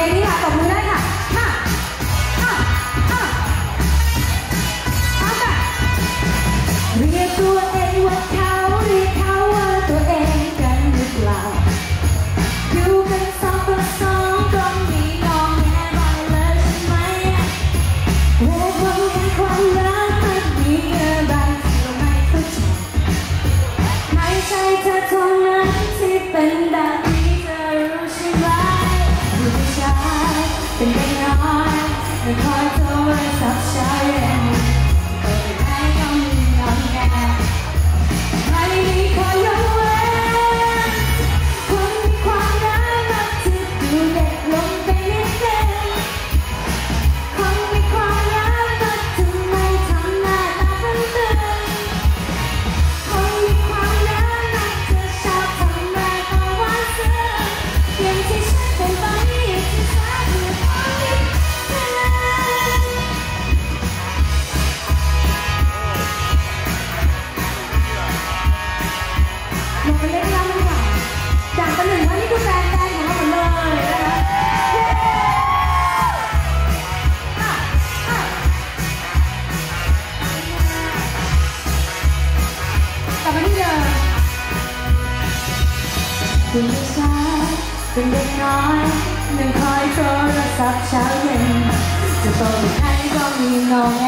เพลงนี้ค่ะตบมือได้ And I ลงไปเล่นน้ำดีกว่าจากประหน่งนี่คือแฟนแฟนของเราหมดเลยนะคะเย้อะอะกลับมาที่เดิมคุณชายเป็นเด็กน้อยยังคอยโทรศัพท์เช้าเย็นจะโตไบใครก็มีน้อแง